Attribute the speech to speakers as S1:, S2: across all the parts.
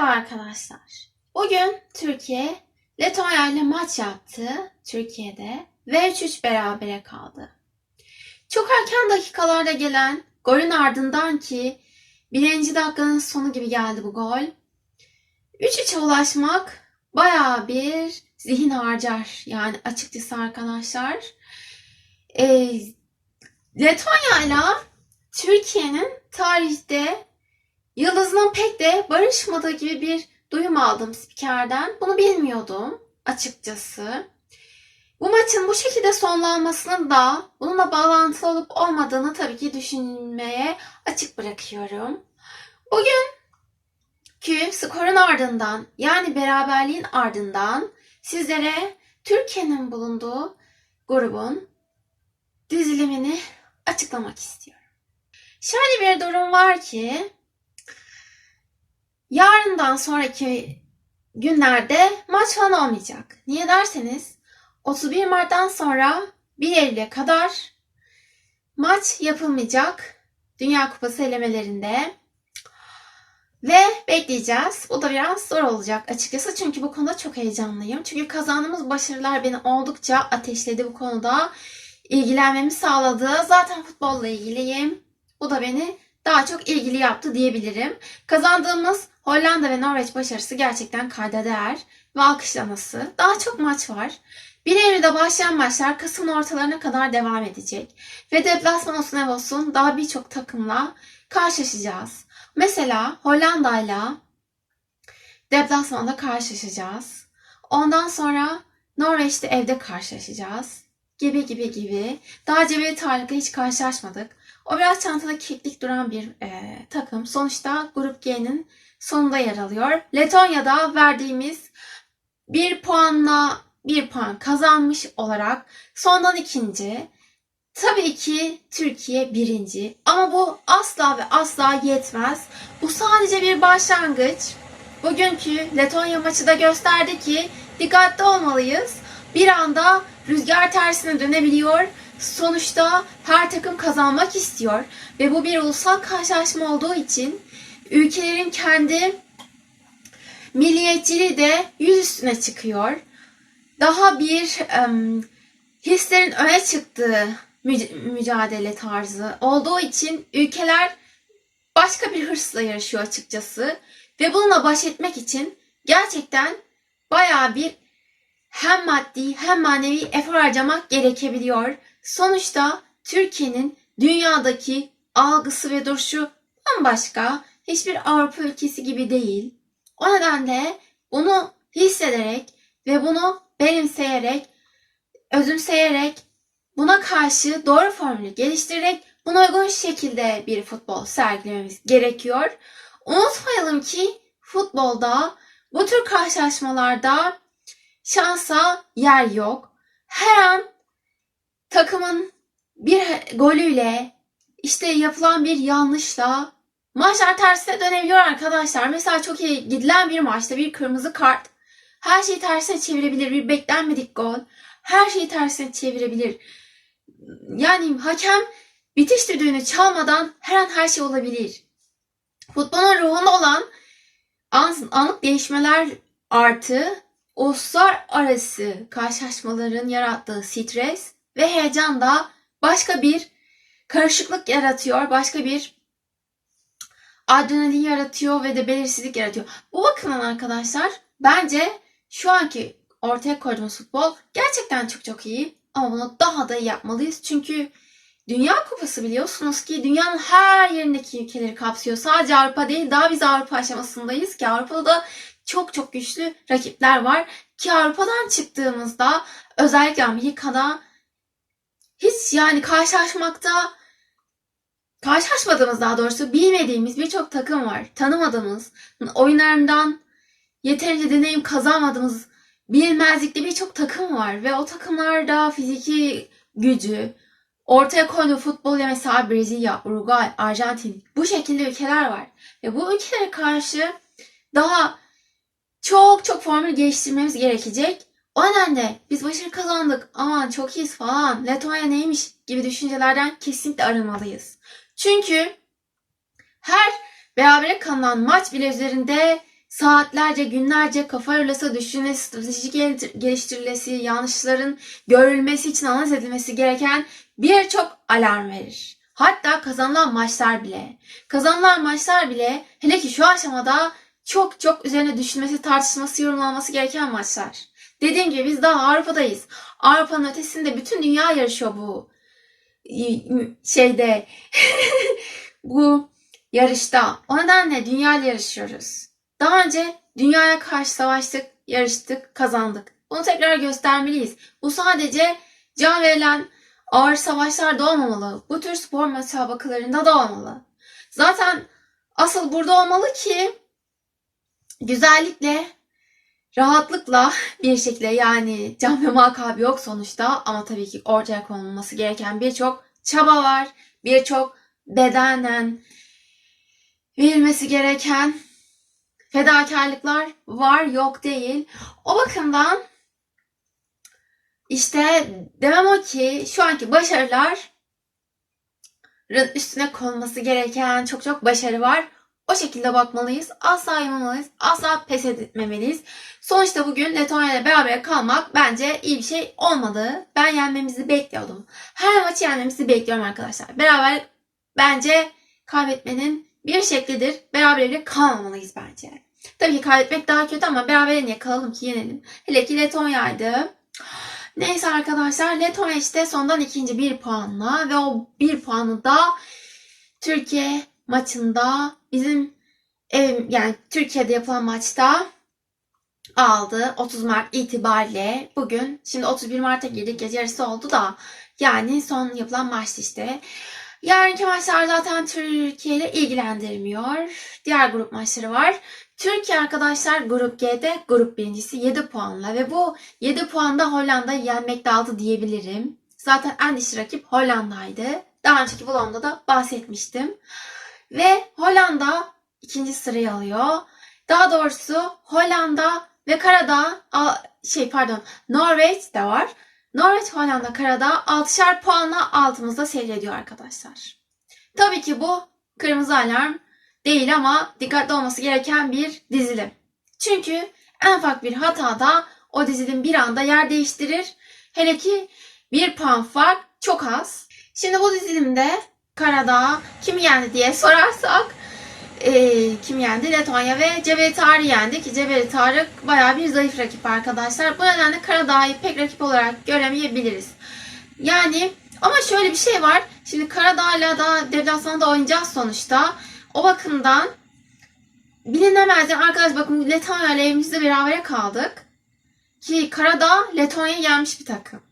S1: Merhaba arkadaşlar. Bugün Türkiye Letonya ile maç yaptı Türkiye'de ve 3-3 berabere kaldı. Çok erken dakikalarda gelen golün ardından ki birinci dakikanın sonu gibi geldi bu gol. 3-3'e ulaşmak bayağı bir zihin harcar yani açıkçası arkadaşlar. Ee, Letonya ile Türkiye'nin tarihte Yıldız'ın pek de barışmadığı gibi bir duyum aldım spikerden. Bunu bilmiyordum açıkçası. Bu maçın bu şekilde sonlanmasının da bununla bağlantılı olup olmadığını tabii ki düşünmeye açık bırakıyorum. Bugünkü skorun ardından yani beraberliğin ardından sizlere Türkiye'nin bulunduğu grubun dizilimini açıklamak istiyorum. Şöyle bir durum var ki Yarından sonraki günlerde maç falan olmayacak. Niye derseniz 31 Mart'tan sonra 1 Eylül'e kadar maç yapılmayacak Dünya Kupası elemelerinde. Ve bekleyeceğiz. Bu da biraz zor olacak açıkçası. Çünkü bu konuda çok heyecanlıyım. Çünkü kazandığımız başarılar beni oldukça ateşledi bu konuda. ilgilenmemi sağladı. Zaten futbolla ilgiliyim. Bu da beni daha çok ilgili yaptı diyebilirim. Kazandığımız Hollanda ve Norveç başarısı gerçekten kayda değer ve alkışlaması. Daha çok maç var. 1 Eylül'de başlayan maçlar Kasım'ın ortalarına kadar devam edecek. Ve deplasman olsun ev olsun daha birçok takımla karşılaşacağız. Mesela Hollanda'yla deplasmanda karşılaşacağız. Ondan sonra Norveç'te evde karşılaşacağız. Gibi gibi gibi. Daha Cebeli Tarık'la hiç karşılaşmadık. O biraz çantada keklik duran bir e, takım. Sonuçta Grup G'nin sonunda yer alıyor. Letonya'da verdiğimiz bir puanla bir puan kazanmış olarak sondan ikinci. Tabii ki Türkiye birinci. Ama bu asla ve asla yetmez. Bu sadece bir başlangıç. Bugünkü Letonya maçı da gösterdi ki dikkatli olmalıyız. Bir anda rüzgar tersine dönebiliyor. Sonuçta her takım kazanmak istiyor ve bu bir ulusal karşılaşma olduğu için ülkelerin kendi milliyetçiliği de yüz üstüne çıkıyor. Daha bir um, hislerin öne çıktığı müc- mücadele tarzı olduğu için ülkeler başka bir hırsla yarışıyor açıkçası. Ve bununla baş etmek için gerçekten bayağı bir hem maddi hem manevi efor harcamak gerekebiliyor. Sonuçta Türkiye'nin dünyadaki algısı ve duruşu bambaşka hiçbir Avrupa ülkesi gibi değil. O nedenle bunu hissederek ve bunu benimseyerek, özümseyerek, buna karşı doğru formülü geliştirerek buna uygun şekilde bir futbol sergilememiz gerekiyor. Unutmayalım ki futbolda bu tür karşılaşmalarda şansa yer yok. Her an takımın bir golüyle işte yapılan bir yanlışla maçlar tersine dönebiliyor arkadaşlar. Mesela çok iyi gidilen bir maçta bir kırmızı kart her şeyi tersine çevirebilir. Bir beklenmedik gol her şeyi tersine çevirebilir. Yani hakem bitiş düdüğünü çalmadan her an her şey olabilir. Futbolun ruhunda olan an, anlık değişmeler artı uluslar arası karşılaşmaların yarattığı stres ve heyecan da başka bir karışıklık yaratıyor. Başka bir adrenalin yaratıyor ve de belirsizlik yaratıyor. Bu bakımdan arkadaşlar bence şu anki ortaya koyduğumuz futbol gerçekten çok çok iyi. Ama bunu daha da iyi yapmalıyız. Çünkü Dünya Kupası biliyorsunuz ki dünyanın her yerindeki ülkeleri kapsıyor. Sadece Avrupa değil daha biz Avrupa aşamasındayız ki Avrupa'da da çok çok güçlü rakipler var. Ki Avrupa'dan çıktığımızda özellikle Amerika'da hiç yani karşılaşmakta karşılaşmadığımız daha doğrusu bilmediğimiz birçok takım var. Tanımadığımız, oyunlarından yeterince deneyim kazanmadığımız bilinmezlikte birçok takım var. Ve o takımlarda fiziki gücü, ortaya koyduğu futbol ile mesela Brezilya, Uruguay, Arjantin bu şekilde ülkeler var. Ve bu ülkelere karşı daha çok çok formül geliştirmemiz gerekecek. O nedenle biz başarı kazandık, aman çok iyiyiz falan, Letonya neymiş gibi düşüncelerden kesinlikle arınmalıyız. Çünkü her berabere kalınan maç bile üzerinde saatlerce, günlerce kafa yorulası, düşünülmesi, strateji gel- geliştirilmesi, yanlışların görülmesi için analiz edilmesi gereken birçok alarm verir. Hatta kazanılan maçlar bile. Kazanılan maçlar bile hele ki şu aşamada çok çok üzerine düşünmesi, tartışılması, yorumlanması gereken maçlar. Dediğim gibi biz daha Avrupa'dayız. Avrupa'nın ötesinde bütün dünya yarışıyor bu şeyde bu yarışta. O nedenle dünya yarışıyoruz. Daha önce dünyaya karşı savaştık, yarıştık, kazandık. Bunu tekrar göstermeliyiz. Bu sadece can verilen ağır savaşlarda olmamalı. Bu tür spor müsabakalarında da olmalı. Zaten asıl burada olmalı ki güzellikle, rahatlıkla bir şekilde yani can ve mal kaybı yok sonuçta ama tabii ki ortaya konulması gereken birçok çaba var. Birçok bedenen verilmesi gereken fedakarlıklar var yok değil. O bakımdan işte demem o ki şu anki başarılar üstüne konması gereken çok çok başarı var. O şekilde bakmalıyız. Asla yılmamalıyız. Asla pes etmemeliyiz. Sonuçta bugün Letonya ile beraber kalmak bence iyi bir şey olmadı. Ben yenmemizi bekliyordum. Her maçı yenmemizi bekliyorum arkadaşlar. Beraber bence kaybetmenin bir şeklidir. Beraberlikle kalmamalıyız bence. Tabii ki kaybetmek daha kötü ama beraber niye kalalım ki yenelim. Hele ki Letonya'ydı. Neyse arkadaşlar Letonya işte sondan ikinci bir puanla ve o bir puanı da Türkiye maçında bizim ev, yani Türkiye'de yapılan maçta aldı. 30 Mart itibariyle bugün şimdi 31 Mart'a girdik gece yarısı oldu da yani son yapılan maçtı işte. Yarınki maçlar zaten Türkiye ile ilgilendirmiyor. Diğer grup maçları var. Türkiye arkadaşlar grup G'de grup birincisi 7 puanla ve bu 7 puanda Hollanda'yı yenmekte aldı diyebilirim. Zaten en dişli rakip Hollanda'ydı. Daha önceki vlogumda da bahsetmiştim. Ve Hollanda ikinci sırayı alıyor. Daha doğrusu Hollanda ve Karadağ şey pardon Norveç de var. Norveç, Hollanda, Karadağ 6'şer puanla altımızda seyrediyor arkadaşlar. Tabii ki bu kırmızı alarm değil ama dikkatli olması gereken bir dizilim. Çünkü en ufak bir hatada o dizilim bir anda yer değiştirir. Hele ki bir puan fark çok az. Şimdi bu dizilimde Karadağ kim yendi diye sorarsak e, kim yendi? Letonya ve Cebeli Tarık yendi ki Cebeli Tarık baya bir zayıf rakip arkadaşlar. Bu nedenle Karadağ'ı pek rakip olarak göremeyebiliriz. Yani ama şöyle bir şey var. Şimdi Karadağ'la da deplasmanda oynayacağız sonuçta. O bakımdan bilinemez. Yani arkadaş bakın Letonya ile evimizde beraber kaldık. Ki Karadağ Letonya'yı yenmiş bir takım.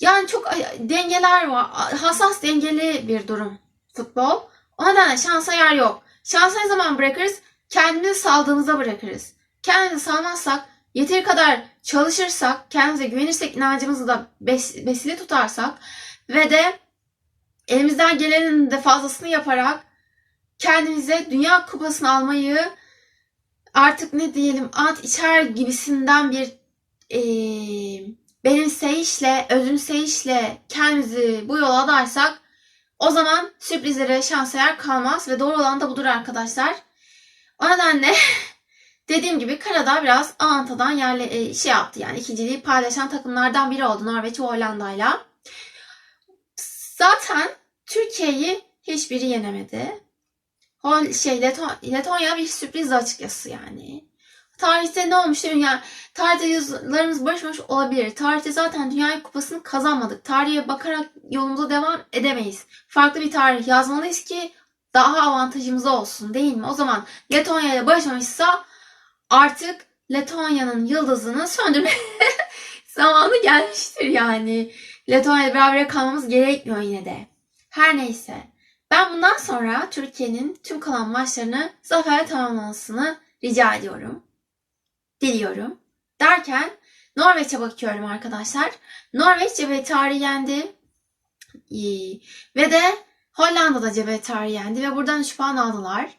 S1: Yani çok dengeler var. Hassas dengeli bir durum futbol. O nedenle şansa yer yok. Şansı ne zaman bırakırız? Kendimizi saldığımızda bırakırız. Kendimizi salmazsak, yeteri kadar çalışırsak, kendimize güvenirsek, inancımızı da bes besili tutarsak ve de elimizden gelenin de fazlasını yaparak kendimize dünya kupasını almayı artık ne diyelim at içer gibisinden bir e, benimseyişle, özümseyişle kendimizi bu yola adarsak o zaman sürprizlere şansa yer kalmaz ve doğru olan da budur arkadaşlar. O nedenle dediğim gibi Karadağ biraz Avanta'dan yerle şey yaptı yani ikinciliği paylaşan takımlardan biri oldu Norveç ve Hollanda'yla. Zaten Türkiye'yi hiçbiri yenemedi. Hol şey Leton Letonya bir sürpriz açıkçası yani. Tarihte ne olmuş yani tarihte yüzlerimiz boş olabilir. Tarihte zaten Dünya Kupası'nı kazanmadık. Tarihe bakarak yolumuza devam edemeyiz. Farklı bir tarih yazmalıyız ki daha avantajımıza olsun değil mi? O zaman Letonya ile barışmamışsa artık Letonya'nın yıldızını söndürme zamanı gelmiştir yani. Letonya ile beraber kalmamız gerekmiyor yine de. Her neyse. Ben bundan sonra Türkiye'nin tüm kalan maçlarını zaferle tamamlamasını rica ediyorum diliyorum. Derken Norveç'e bakıyorum arkadaşlar. Norveç Cebeli Tarih yendi. Ve de Hollanda'da Cebeli Tarih yendi ve buradan 3 puan aldılar.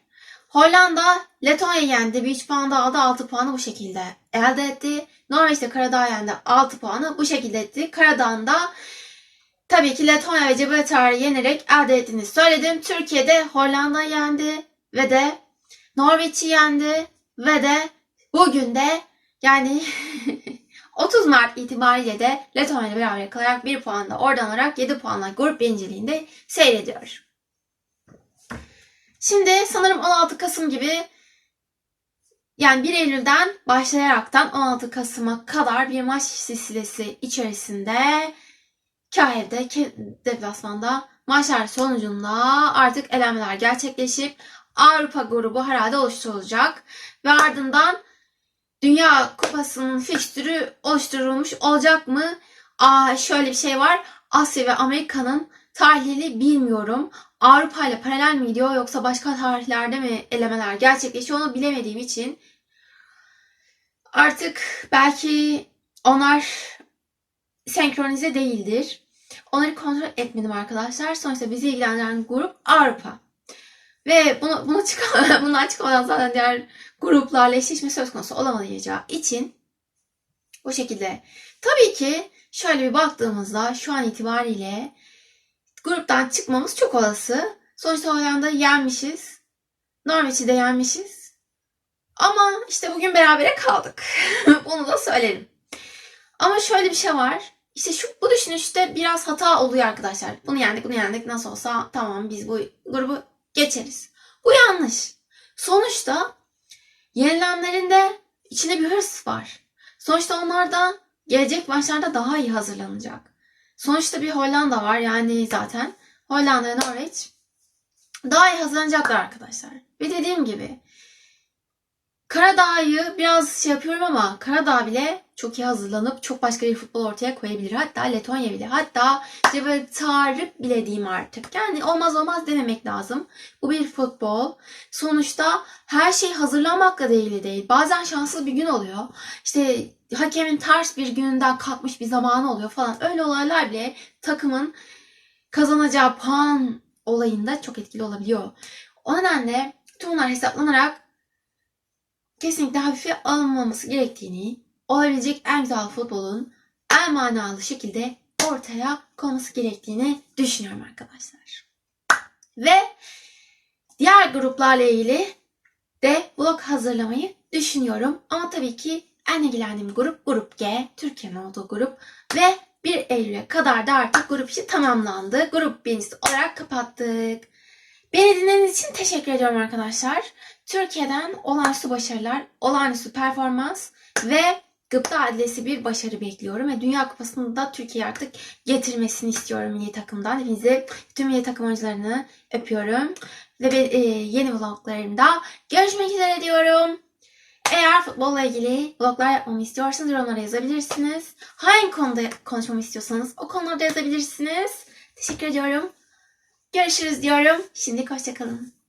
S1: Hollanda Letonya yendi. Bir 3 puan da aldı. 6 puanı bu şekilde elde etti. Norveç de Karadağ yendi. 6 puanı bu şekilde etti. Karadağ'ın da tabii ki Letonya ve Cebeli Tarih yenerek elde ettiğini söyledim. Türkiye'de Hollanda yendi ve de Norveç'i yendi. Ve de bugün de yani 30 Mart itibariyle de Letonya ile beraber kalarak 1 puanla oradan alarak 7 puanla grup birinciliğinde seyrediyor. Şimdi sanırım 16 Kasım gibi yani 1 Eylül'den başlayaraktan 16 Kasım'a kadar bir maç silsilesi içerisinde Kahya'da, Ke- deplasmanda maçlar sonucunda artık elenmeler gerçekleşip Avrupa grubu herhalde oluşturulacak. Ve ardından Dünya Kupası'nın fikstürü oluşturulmuş olacak mı? Aa, şöyle bir şey var. Asya ve Amerika'nın tarihleri bilmiyorum. Avrupa ile paralel mi gidiyor yoksa başka tarihlerde mi elemeler gerçekleşiyor onu bilemediğim için artık belki onlar senkronize değildir. Onları kontrol etmedim arkadaşlar. Sonuçta bizi ilgilendiren grup Avrupa. Ve bunu, bunu çıkamadan, bundan çıkamadan zaten diğer gruplarla eşleşme söz konusu olamayacağı için bu şekilde. Tabii ki şöyle bir baktığımızda şu an itibariyle gruptan çıkmamız çok olası. Sonuçta Hollanda'yı yenmişiz. Norveç'i de yenmişiz. Ama işte bugün berabere kaldık. Bunu da söylerim. Ama şöyle bir şey var. İşte şu bu düşünüşte biraz hata oluyor arkadaşlar. Bunu yendik, bunu yendik. Nasıl olsa tamam biz bu grubu geçeriz. Bu yanlış. Sonuçta yenilenlerin de içinde bir hırs var. Sonuçta onlar da gelecek maçlarda daha iyi hazırlanacak. Sonuçta bir Hollanda var yani zaten. Hollanda ve Norveç daha iyi hazırlanacaklar arkadaşlar. Ve dediğim gibi Karadağ'ı biraz şey yapıyorum ama Karadağ bile çok iyi hazırlanıp çok başka bir futbol ortaya koyabilir. Hatta Letonya bile. Hatta Gibraltar'ı bile diyeyim artık. Yani olmaz olmaz dememek lazım. Bu bir futbol. Sonuçta her şey hazırlanmakla ilgili değil. Bazen şanslı bir gün oluyor. İşte hakemin ters bir gününden kalkmış bir zamanı oluyor falan. Öyle olaylar bile takımın kazanacağı puan olayında çok etkili olabiliyor. O nedenle tüm bunlar hesaplanarak kesinlikle hafife alınmaması gerektiğini, olabilecek en güzel futbolun en manalı şekilde ortaya konması gerektiğini düşünüyorum arkadaşlar. Ve diğer gruplarla ilgili de blog hazırlamayı düşünüyorum. Ama tabii ki en ilgilendiğim grup Grup G, Türkiye'nin olduğu grup ve 1 Eylül'e kadar da artık grup işi tamamlandı. Grup birincisi olarak kapattık. Beni dinlediğiniz için teşekkür ediyorum arkadaşlar. Türkiye'den olağanüstü başarılar, olağanüstü performans ve gıpta adilesi bir başarı bekliyorum. Ve Dünya Kupası'nı da Türkiye artık getirmesini istiyorum milli takımdan. Hepinizi, tüm milli takım oyuncularını öpüyorum. Ve e, yeni vloglarımda görüşmek üzere diyorum. Eğer futbolla ilgili vloglar yapmamı istiyorsanız yorumlara yazabilirsiniz. Hangi konuda konuşmamı istiyorsanız o konularda yazabilirsiniz. Teşekkür ediyorum. Görüşürüz diyorum. Şimdi hoşçakalın.